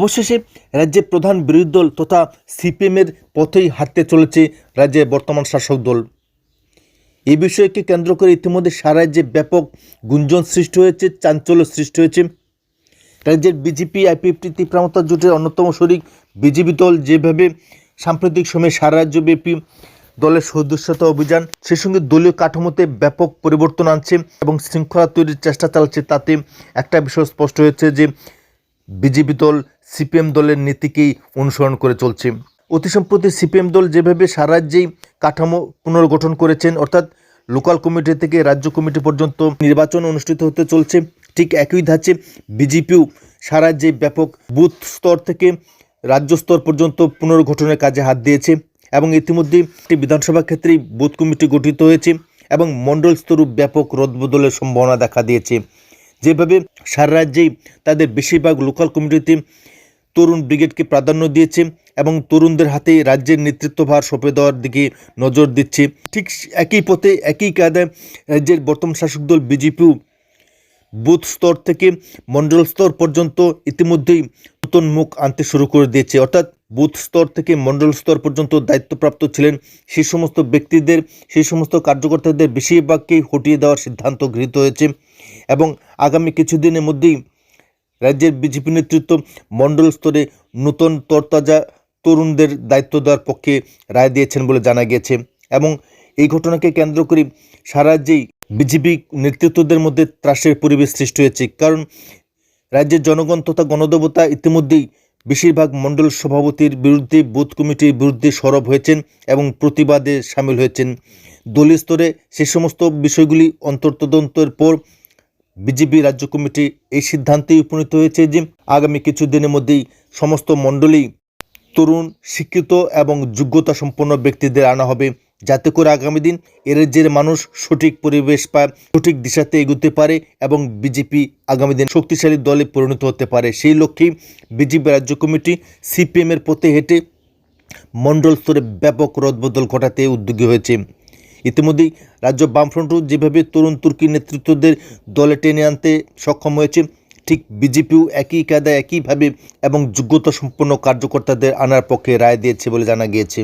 অবশেষে রাজ্যের প্রধান বিরোধী দল তথা সিপিএমের পথেই হাঁটতে চলেছে রাজ্যের বর্তমান শাসক দল। এই বিষয়কে কেন্দ্র করে ইতিমধ্যে সারা রাজ্যে ব্যাপক গুঞ্জন সৃষ্টি হয়েছে, চাঞ্চল্য সৃষ্টি হয়েছে। রাজ্যের বিজেপি, আইপিএফটি, তীব্রামতা জোটের অন্যতম শরিক বিজেপি দল যেভাবে সাম্প্রতিক সময়ে সারা রাজ্যব্যাপী দলের সদস্যতা অভিযান, সেই সঙ্গে দলীয় কাঠামোতে ব্যাপক পরিবর্তন আনছে এবং শৃঙ্খলা তৈরির চেষ্টা চালাচ্ছে, তাতে একটা বিষয় স্পষ্ট হয়েছে যে বিজেপি দল, সিপিএম দলের নীতিকেই অনুসরণ করে চলছে। অতি সম্প্রতি সিপিএম দল যেভাবে সারা রাজ্যেই কাঠামো পুনর্গঠন করেছেন, অর্থাৎ লোকাল কমিটি থেকে রাজ্য কমিটি পর্যন্ত নির্বাচন অনুষ্ঠিত হতে চলছে, ঠিক একই ধাঁচে বিজেপিও সারা রাজ্যে ব্যাপক বুথ স্তর থেকে রাজ্য স্তর পর্যন্ত পুনর্গঠনের কাজে হাত দিয়েছে এবং ইতিমধ্যে একটি বিধানসভা ক্ষেত্রেই বুথ কমিটি গঠিত হয়েছে এবং মণ্ডল স্তরও ব্যাপক রদবদলের সম্ভাবনা দেখা দিয়েছে। যেভাবে সারা রাজ্যেই তাদের বেশিরভাগ লোকাল কমিটিতে তরুণ ব্রিগেডকে প্রাধান্য দিয়েছে এবং তরুণদের হাতে রাজ্যের নেতৃত্বভার সঁপে দেওয়ার দিকে নজর দিচ্ছে। ঠিক একই পথে একই কায়দায় রাজ্যের বর্তমান শাসক দল বিজেপিও বুথ স্তর থেকে মণ্ডল স্তর পর্যন্ত ইতিমধ্যেই নতুন মুখ আনতে শুরু করে দিয়েছে। অর্থাৎ বুথ স্তর থেকে মণ্ডল স্তর পর্যন্ত দায়িত্বপ্রাপ্ত ছিলেন। সেই সমস্ত ব্যক্তিদের, সেই সমস্ত কার্যকর্তাদের বেশিরভাগকেই হটিয়ে দেওয়ার সিদ্ধান্ত গৃহীত হয়েছে এবং আগামী কিছুদিনের মধ্যেই রাজ্যের বিজেপি নেতৃত্ব মণ্ডল স্তরে নতুন তরতাজা তরুণদের দায়িত্ব দেওয়ার পক্ষে রায় দিয়েছেন বলে জানা গিয়েছে এবং এই ঘটনাকে কেন্দ্র করে সারা রাজ্যেই বিজেপি নেতৃত্বদের মধ্যে ত্রাসের পরিবেশ সৃষ্টি হয়েছে। কারণ রাজ্যের জনগণ তথা গণদেবতা ইতিমধ্যেই বেশিরভাগ মণ্ডল সভাপতির বিরুদ্ধে বুথ কমিটির বিরুদ্ধে সরব হয়েছেন এবং প্রতিবাদে সামিল হয়েছেন। দলীয় স্তরে সে সমস্ত বিষয়গুলি অন্তর্তদন্তের পর বিজেপি রাজ্য কমিটি এই সিদ্ধান্তেই উপনীত হয়েছে যে আগামী কিছু দিনের মধ্যেই সমস্ত মণ্ডলেই তরুণ, শিক্ষিত এবং যোগ্যতা সম্পন্ন ব্যক্তিদের আনা হবে। যাতে করে আগামী দিন এ রাজ্যের মানুষ সঠিক পরিবেশ পায়, সঠিক দিশাতে এগোতে পারে এবং বিজেপি আগামী দিন শক্তিশালী দলে পরিণত হতে পারে। সেই লক্ষ্যেই বিজেপি রাজ্য কমিটি সিপিএমের পথে হেঁটে মণ্ডল স্তরে ব্যাপক রদবদল ঘটাতে উদ্যোগী হয়েছে। ইতিমধ্যেই রাজ্য বামফ্রন্টও যেভাবে তরুণ তুর্কি নেতৃত্বদের দলে টেনে আনতে সক্ষম হয়েছে, ঠিক বিজেপিও একই কায়দায় একইভাবে এবং যোগ্যতা সম্পন্ন কার্যকর্তাদের আনার পক্ষে রায় দিয়েছে বলে জানা গিয়েছে।